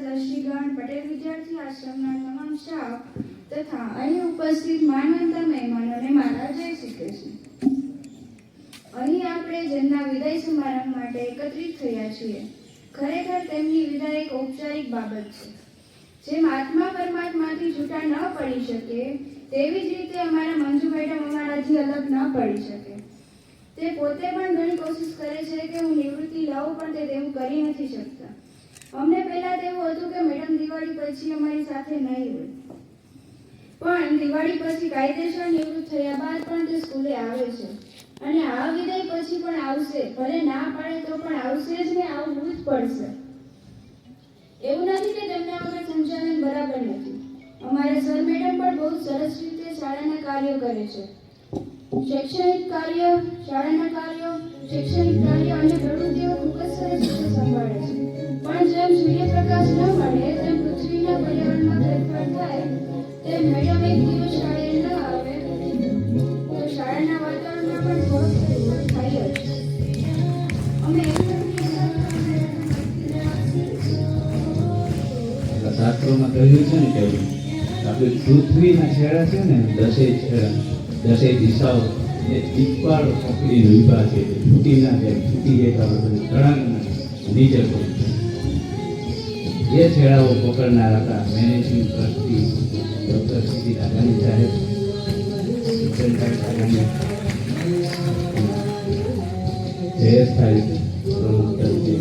દ્રષ્ટિગણ પટેલ વિદ્યાર્થી આશ્રમના તમામ સ્ટાફ તથા અહીં ઉપસ્થિત માનવંતા મહેમાનોને મારા જય શ્રી કૃષ્ણ. અહીં આપણે જેમના વિદાય સમારંભ માટે એકત્રિત થયા છીએ, ખરેખર તેમની વિદાય એક ઔપચારિક બાબત છે. જેમ આત્મા પરમાત્માથી છૂટા ન પડી શકે, તેવી જ રીતે અમારા મંજુ મેડમ અમારાથી અલગ ન પડી શકે. તે પોતે પણ ઘણી કોશિશ કરે છે કે હું નિવૃત્તિ લઉં પણ તે તેવું કરી નથી શકતા અમને હતું કે મેડમ, દિવાળી પછી અમારી સાથે નહીં હોય. પણ દિવાળી પછી કાયદેસર નિવૃત્ત થયા બાદ પણ તે સ્કૂલે આવે છે. અને આ વિદાય પછી પણ આવશે. ભલે ના પાડે તો પણ આવશે જ ને આવવું જ પડશે. એવું નથી કે તેમના વગર સંચાલન બરાબર નથી. અમારે સર મેડમ પણ બહુ સરસ રીતે શાળાના કાર્યો કરે છે. શૈક્ષણિક કાર્ય, શાળાના કાર્યો, શૈક્ષણિક કાર્ય અને પ્રવૃત્તિઓ ખૂબ જ સરસ રીતે સંભાળે છે. પણ કહ્યું છે ને કે આપણે પૃથ્વીના છેડા છે ને, દસે છેડા દસે દિશાઓ, એ ઊભા છે છૂટી ના. એ છેડાઓ પકડનાર હતા મેનેજિંગ ટ્રસ્ટી ડૉક્ટર સીધી રાઘાણી સાહેબ કિશનભાઈ રાઘાણી જયેશભાઈ પ્રમુખ તરીકે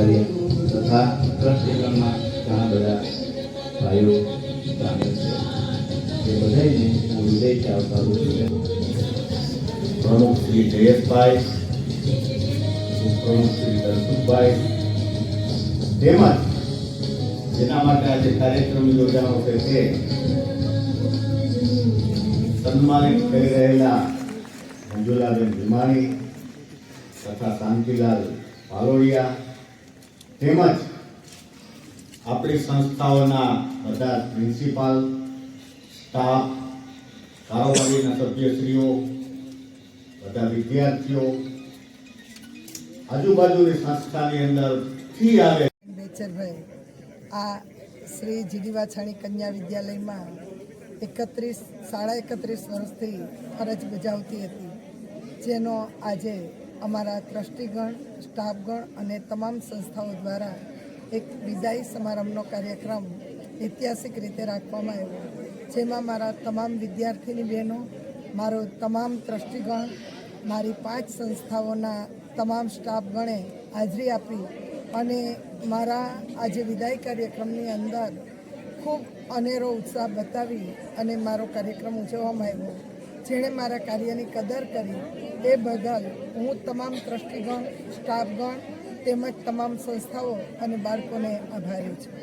અને તથા ટ્રસ્ટીગણમાં ઘણા બધા ભાઈઓ છે. એ બધાને હું વિદેશથી આવતા છું. પ્રમુખ શ્રી જયેશભાઈ ઉપપ્રમુખ શ્રી દર્શુભાઈ તેમજ જેના માટે આજે કાર્યક્રમ યોજાનો છે તે સન્માનિત કરી રહેલા મંજુલાબેન ભીમાણી તથા શાંતિલાલ પાલોડિયા તેમજ આપણી સંસ્થાઓના બધા પ્રિન્સિપાલ સ્ટાફ કારોબારીના સભ્યશ્રીઓ બધા વિદ્યાર્થીઓ આજુબાજુની સંસ્થાની અંદર ફી આવે. બેચરભાઈ, આ શ્રી જીડી વાછાણી કન્યા વિદ્યાલયમાં એકત્રીસ, સાડા એકત્રીસ વર્ષથી ફરજ બજાવતી હતી, જેનો આજે અમારા ટ્રસ્ટીગણ, સ્ટાફગણ અને તમામ સંસ્થાઓ દ્વારા એક વિદાય સમારંભનો કાર્યક્રમ ઐતિહાસિક રીતે રાખવામાં આવ્યો. જેમાં મારા તમામ વિદ્યાર્થીની બહેનો, મારો તમામ ટ્રસ્ટીગણ મારી પાંચ સંસ્થાઓના તમામ સ્ટાફગણે હાજરી આપી અને મારા આજે વિદાય કાર્યક્રમની અંદર ખૂબ અનેરો ઉત્સાહ બતાવી અને મારો કાર્યક્રમ ઉજવવામાં આવ્યો. જેણે મારા કાર્યની કદર કરી એ બદલ હું તમામ ટ્રસ્ટીગણ, સ્ટાફગણ તેમજ તમામ સંસ્થાઓ અને બાળકોને આભારી છું.